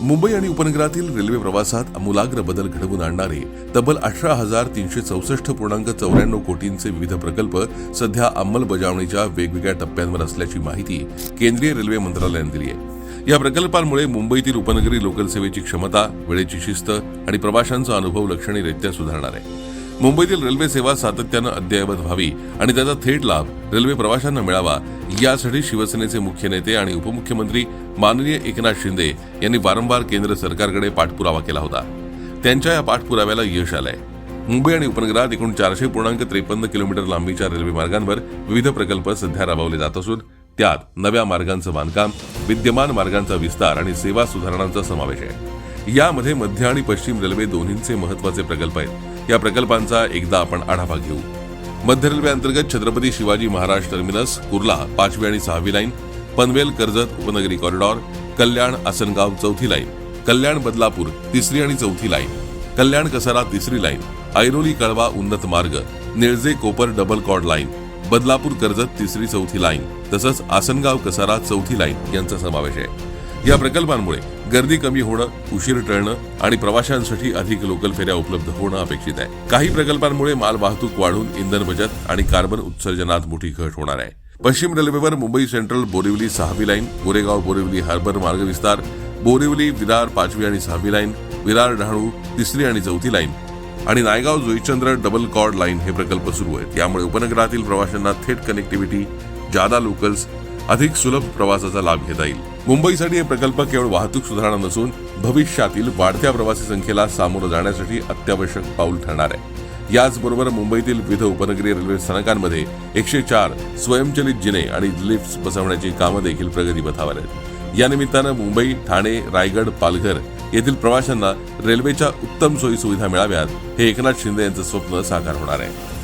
मुंबई आणि उपनगरातील रेल्वे प्रवासात अमूलाग्र बदल घडवून आणणारे तब्बल अठरा हजार तीनशे चौसष्ट पूर्णांक चौऱ्याण्णव कोटींचे विविध प्रकल्प सध्या अंमलबजावणीच्या वेगवेगळ्या टप्प्यांवर असल्याची माहिती केंद्रीय रेल्वे मंत्रालयाने दिली आहे. या प्रकल्पांमुळे मुंबईतील उपनगरी लोकल सेवेची क्षमता वेळेची शिस्त आणि प्रवाशांचा अनुभव लक्षणीयरित्या सुधारणार आहे. मुंबईतील रेल्वे सेवा सातत्यानं अद्ययावत व्हावी आणि त्याचा थेट लाभ रेल्वे प्रवाशांना मिळावा यासाठी शिवसेनेचे मुख्य नेते आणि उपमुख्यमंत्री माननीय एकनाथ शिंदे यांनी वारंवार केंद्र सरकारकडे पाठपुरावा केला होता. त्यांच्या या पाठपुराव्याला यश आलंय. मुंबई आणि उपनगरात एकूण चारशे पूर्णांक त्रेपन्न किलोमीटर लांबीच्या रेल्वे मार्गांवर विविध प्रकल्प सध्या राबवले जात असून त्यात नव्या मार्गांचं बांधकाम विद्यमान मार्गांचा विस्तार आणि सेवा सुधारणांचा समावेश आहे. यामध्ये मध्य आणि पश्चिम रेल्वे दोन्हींचे महत्त्वाचे प्रकल्प आहेत. या प्रकल्पांचा एकदा आपण आढावा घेऊ. मध्य रेल्वे अंतर्गत छत्रपती शिवाजी महाराज टर्मिनस कुर्ला पाचवी आणि सहावी लाईन पनवेल कर्जत उपनगरी कॉरिडॉर कल्याण आसनगाव चौथी लाईन कल्याण बदलापूर तिसरी आणि चौथी लाईन कल्याण कसारा तिसरी लाईन ऐरोली कळवा उन्नत मार्ग Nilaje Kopar double chord line Badlapur Karjat तिसरी चौथी लाईन तसंच आसनगाव कसारा चौथी लाईन यांचा समावेश आहे. या प्रकल्पांमुळे गर्दी कमी होणं उशीर टळणं आणि प्रवाशांसाठी अधिक लोकल फेऱ्या उपलब्ध होणं अपेक्षित आहे. काही प्रकल्पांमुळे माल वाहतूक वाढून इंधन बचत आणि कार्बन उत्सर्जनात मोठी घट होणार आहे. पश्चिम रेल्वेवर मुंबई सेंट्रल बोरिवली सहावी लाईन गोरेगाव बोरिवली हार्बर मार्ग विस्तार बोरिवली विरार पाचवी आणि सहावी लाईन विरार डहाणू तिसरी आणि चौथी लाईन आणि Naigaon Juchandra double chord line हे प्रकल्प सुरू आहेत. यामुळे उपनगरातील प्रवाशांना थेट कनेक्टिव्हिटी जादा लोकल्स अधिक सुलभ प्रवासाचा लाभ घेता येईल. मुंबईसाठी हे प्रकल्प केवळ वाहतूक सुधारणा नसून भविष्यातील वाढत्या प्रवासी संख्येला सामोरं जाण्यासाठी अत्यावश्यक पाऊल ठरणार आहे. याचबरोबर मुंबईतील विविध उपनगरीय रेल्वे स्थानकांमध्ये एकशे चार स्वयंचलित जिने आणि लिफ्ट बसवण्याची कामं देखील प्रगतीपथावर आहेत. या निमित्तानं मुंबई ठाणे रायगड पालघर येथील प्रवाशांना रेल्वेच्या उत्तम सोयी सुविधा मिळाव्यात हे एकनाथ शिंदे यांचं स्वप्न साकार होणार आहे.